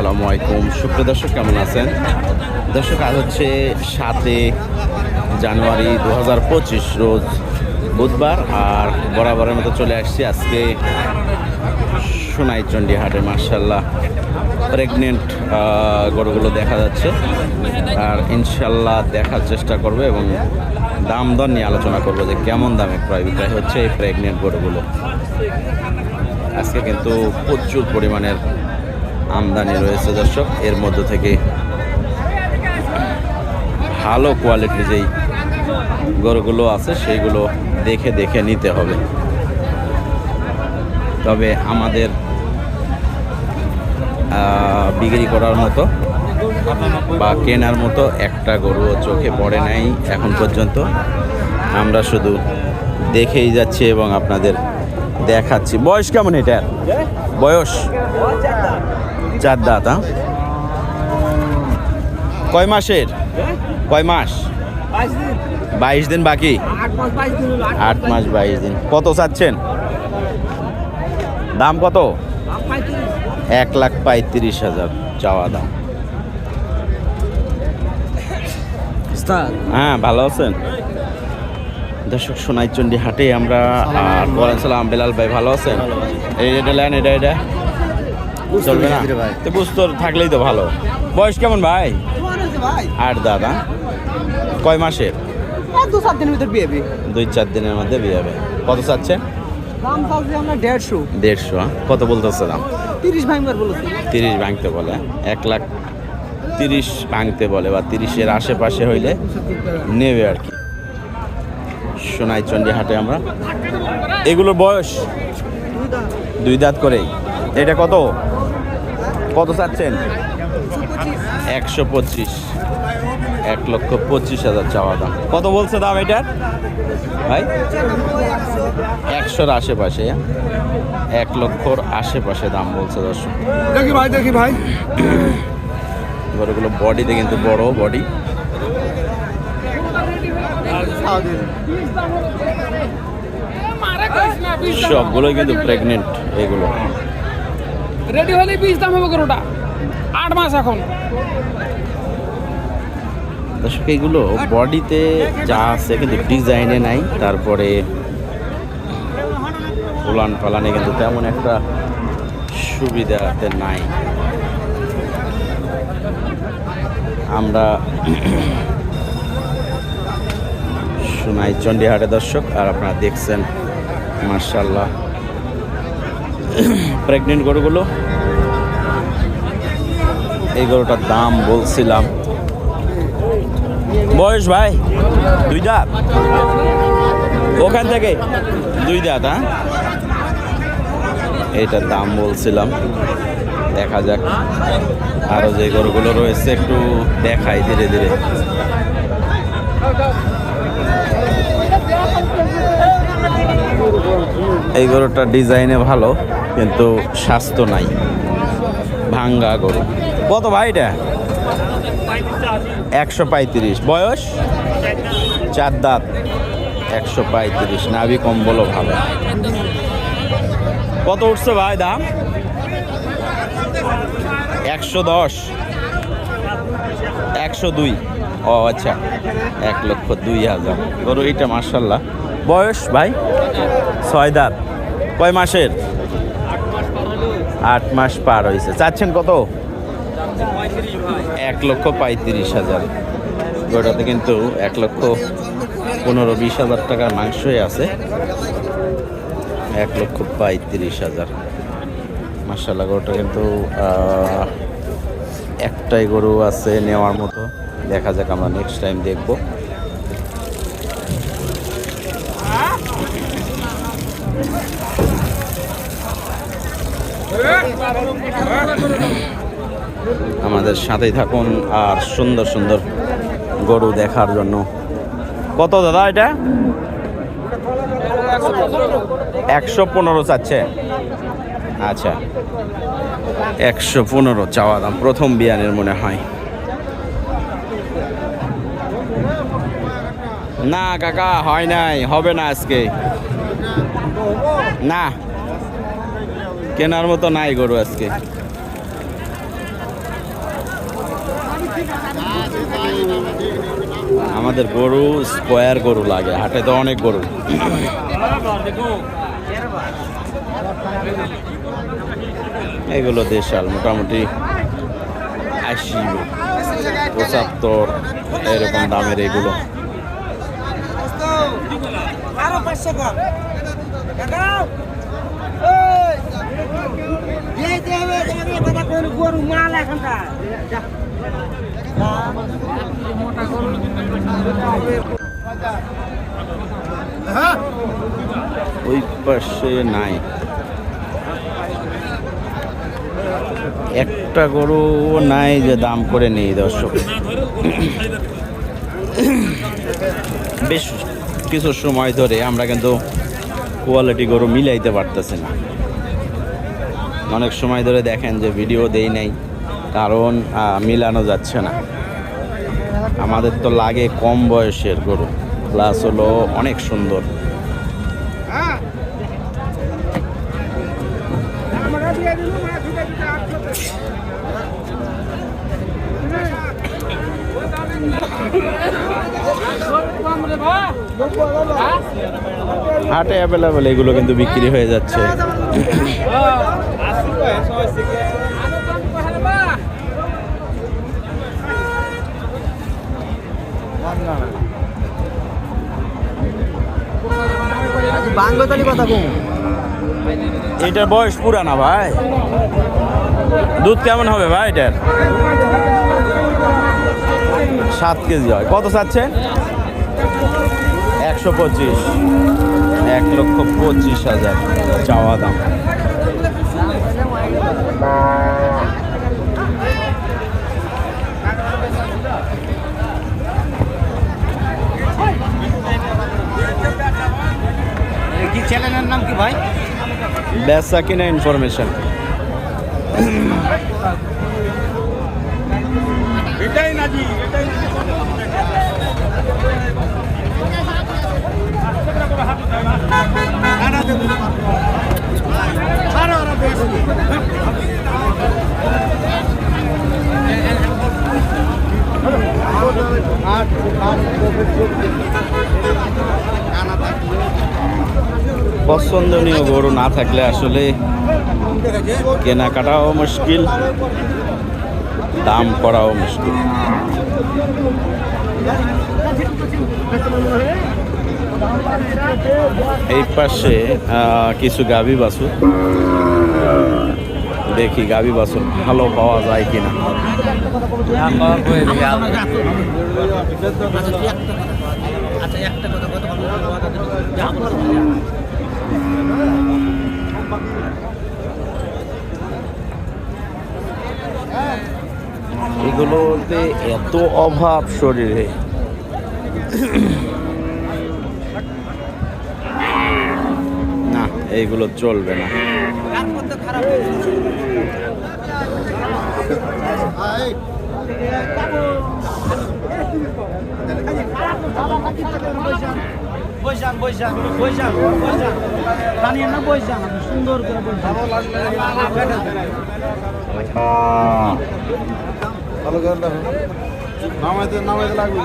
আসসালামু আলাইকুম। সুপ্রিয় দর্শক, কেমন আছেন? দর্শক, আজ হচ্ছে সাতে জানুয়ারি দু হাজার পঁচিশ, রোজ বুধবার, আর বরাবরের মতো চলে আসছি আজকে সোনাইচন্ডী হাটে মার্শাল্লাহ প্রেগনেন্ট গরুগুলো দেখা যাচ্ছে। আর ইনশাল্লাহ দেখার চেষ্টা করবে এবং দাম দর নিয়ে আলোচনা করব যে কেমন দামে ক্রয় বিক্রয় হচ্ছে এই প্রেগনেন্ট গরুগুলো। আজকে কিন্তু প্রচুর পরিমাণের আমদানি রয়েছে, দর্শক। এর মধ্য থেকে ভালো কোয়ালিটির যেই গরুগুলো আছে সেইগুলো দেখে দেখে নিতে হবে। তবে আমাদের বিক্রি করার মতো বা কেনার মতো একটা গরুও চোখে পড়ে নাই এখন পর্যন্ত। আমরা শুধু দেখেই যাচ্ছি এবং আপনাদের দেখাচ্ছি। বয়স কেমন এটা বয়স? চার দাঁত হ্যাঁ? কয় মাসের? কয় মাস? বাইশ দিন। বাকি? আট মাস বাইশ দিন কত চাচ্ছেন? দাম কত? এক লাখ পঁয়ত্রিশ হাজার চাওয়া দাম। হ্যাঁ ভালো আছেন? দর্শক সোনাইচন্ডী হাটে আমরা আর সালাম বেলাল ভাই ভালো আছেন? এই এটা লেন এটা এটা। চলবে না? তো বুঝতে থাকলেই তো ভালো। বয়স কেমন ভাই? আট দাদা? কয় মাসের? দু সাত দিনের ভিতর বিয়ে দুই চার দিনের মধ্যে বিয়ে হবে। কত চাচ্ছে? দাম চাচ্ছি আমরা দেড়শো। দেড়শো হ্যাঁ? কত বলতেছে দাম? তিরিশ ভাঙবার বলেছি। তিরিশ ভাঙতে বলে এক লাখ তিরিশ ভাঙতে বলে বা তিরিশের আশেপাশে হইলে নেবে আর কি। সোনাইচন্ডী হাটে আমরা। এগুলোর বয়স? দুই দাঁত করেই। এটা কত? কত চাচ্ছেন? একশো পঁচিশ। এক লক্ষ পঁচিশ হাজার চাওয়া দাম। কত বলছে দাম এটার? ভাই? একশোর আশেপাশে। এক লক্ষর আশেপাশে দাম বলছে দর্শক। দেখি ভাই দেখি ভাই। গরুগুলো বডিতে কিন্তু বড় বডি। সবগুলোই কিন্তু প্রেগনেন্ট এগুলো। রেডি হলে বীজ দাম হবে গরুটা। আট মাস এখন। দর্শক, এগুলো বডিতে যা আছে কিন্তু ডিজাইনে নাই, তারপরে উলান পালানে কিন্তু তেমন একটা সুবিধাতে নাই। আমরা সোনাই চণ্ডীহাটে দর্শক, আর আপনারা দেখছেন মার্শাল্লাহ প্রেগনেন্ট গরুগুলো। এই গরুটার দাম বলছিলাম। বয়স ভাই, দুই দাঁত। ওখান থেকে দুই দাঁত হ্যাঁ? এইটার দাম বলছিলাম। দেখা যাক। আরও যে গরুগুলো রয়েছে, একটু দেখাই ধীরে ধীরে। এই গরুটা ডিজাইনে ভালো। কিন্তু স্বাস্থ্য নাই। ভাঙ্গা গরু। কত ভাই এটা? একশো পঁয়ত্রিশ। বয়স? চার দাঁত। একশো পঁয়ত্রিশ। নাভি কম্বলও ভালো। কত উঠছে ভাই দাম? একশো দশ। একশো দুই। ও আচ্ছা। এক লক্ষ দুই হাজার। গরু এইটা মার্শাল্লাহ বয়স ভাই? ছয় দাঁত। কয় মাসের? আট মাস পার হয়েছে চাচ্ছেন কত? এক লক্ষ পঁয়ত্রিশ হাজার। গরুটাতে কিন্তু এক লক্ষ পনেরো বিশ হাজার টাকার মাংসই আছে। এক লক্ষ পঁয়ত্রিশ হাজার। মার্শাল্লাহ গরুটা কিন্তু একটাই গরু আছে নেওয়ার মতো। দেখা যাক আমরা নেক্সট টাইম দেখব। আমাদের সাথেই থাকুন আর সুন্দর সুন্দর গরু দেখার জন্য। কত দাদা এটা? একশো পনেরো চাচ্ছে। আচ্ছা। একশো পনেরো চাওয়া দাম, প্রথম বিয়ানের মনে হয়। না, কাকা, হয় নাই, হবে না আজকে। না। কেনার মতো নাই গরু আজকে। আমাদের গরু, স্কোয়ার গরু লাগে, হাটে তো অনেক গরু। এগুলো দেশাল, মোটামুটি আশি, পঁচাত্তর, এরকম দামের এগুলো। আরও পাঁচশো কম কথা কোন গরু মাল এখানকার ওই পাশে নাই। একটা গরু নাই যে দাম করে নেই দর্শক। বেশ কিছু সময় ধরে আমরা কিন্তু কোয়ালিটি গরু মিলাইতে পারতেছি না। অনেক সময় ধরে দেখেন যে ভিডিও দেই নাই, কারণ মিলানো যাচ্ছে না। আমাদের তো লাগে কম বয়সের গরু প্লাস হলো অনেক সুন্দর। হাটে অ্যাভেলেবেল এগুলো কিন্তু বিক্রি হয়ে যাচ্ছে। এটার বয়স পুরানা ভাই। দুধ কেমন হবে ভাই এটার? সাত কেজি হয়। কত চাচ্ছেন? একশো পঁচিশ। এক লক্ষ পঁচিশ হাজার চাওয়া দাম। কি চ্যানেলের নাম কি ভাই? বেচা কিনা ইনফরমেশন। পছন্দনীয় গরু না থাকলে আসলে কেনাকাটাও মুশকিল দাম করাও মুশকিল। এই পাশে কিছু গাভী বাছু দেখি গাভী বাছুর ভালো পাওয়া যায় কিনা। এগুলোতে এত অভাব শরীরে। এইগুলো চলবে না। বৈশাখ বৈশাখ বৈশাখ বৈশাখ জানিয়ে না বৈশাখ সুন্দর করে ভালো নামাইতে নামাইতে লাগবে।